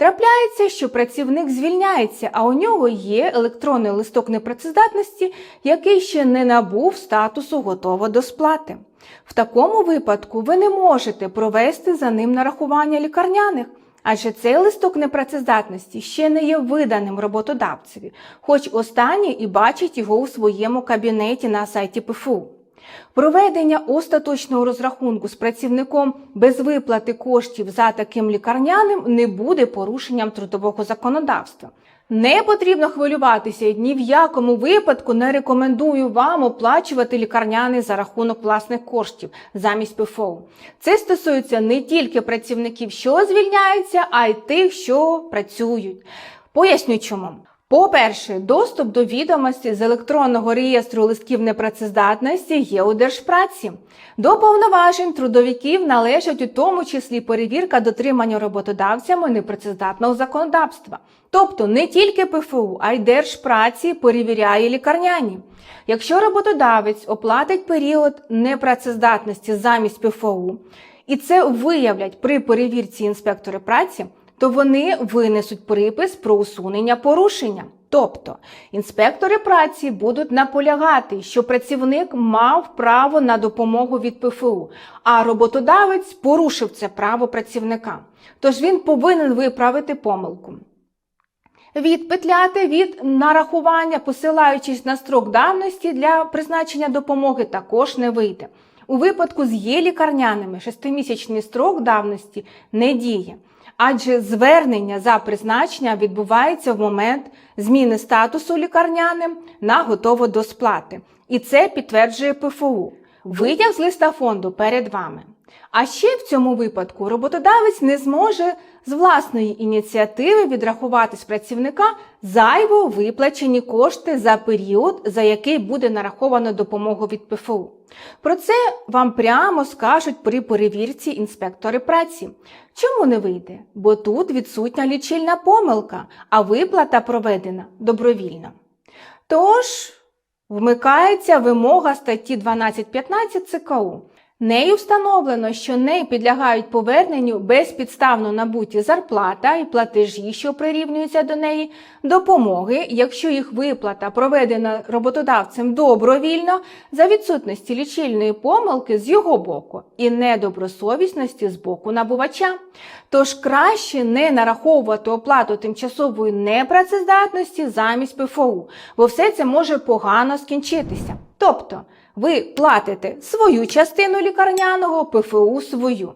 Трапляється, що працівник звільняється, а у нього є електронний листок непрацездатності, який ще не набув статусу готово до сплати. В такому випадку ви не можете провести за ним нарахування лікарняних, адже цей листок непрацездатності ще не є виданим роботодавцеві, хоч останній і бачить його у своєму кабінеті на сайті ПФУ. Проведення остаточного розрахунку з працівником без виплати коштів за таким лікарняним не буде порушенням трудового законодавства. Не потрібно хвилюватися ні в якому випадку не рекомендую вам оплачувати лікарняний за рахунок власних коштів замість ПФО. Це стосується не тільки працівників, що звільняються, а й тих, що працюють. Поясню чому. По-перше, доступ до відомості з електронного реєстру листків непрацездатності є у Держпраці. До повноважень трудовиків належать у тому числі перевірка дотримання роботодавцями непрацездатного законодавства. Тобто не тільки ПФУ, а й Держпраці перевіряє лікарняні. Якщо роботодавець оплатить період непрацездатності замість ПФУ, і це виявлять при перевірці інспектори праці, то вони винесуть припис про усунення порушення. Тобто інспектори праці будуть наполягати, що працівник мав право на допомогу від ПФУ, а роботодавець порушив це право працівника. Тож він повинен виправити помилку. Відпетляти від нарахування, посилаючись на строк давності для призначення допомоги, також не вийде. У випадку з є лікарняними шестимісячний строк давності не діє, адже звернення за призначення відбувається в момент зміни статусу лікарняним на готово до сплати. І це підтверджує ПФУ. Витяг з листа фонду перед вами. А ще в цьому випадку роботодавець не зможе з власної ініціативи відрахувати з працівника зайво виплачені кошти за період, за який буде нараховано допомогу від ПФУ. Про це вам прямо скажуть при перевірці інспектори праці. Чому не вийде? Бо тут відсутня лічильна помилка, а виплата проведена добровільно. Тож вмикається вимога статті 12.15 ЦКУ. Нею встановлено, що нею підлягають поверненню безпідставно набуті зарплата і платежі, що прирівнюються до неї, допомоги, якщо їх виплата проведена роботодавцем добровільно за відсутності лічильної помилки з його боку і недобросовісності з боку набувача. Тож краще не нараховувати оплату тимчасової непрацездатності замість ПФУ, бо все це може погано скінчитися. Тобто ви платите свою частину лікарняного, ПФУ свою.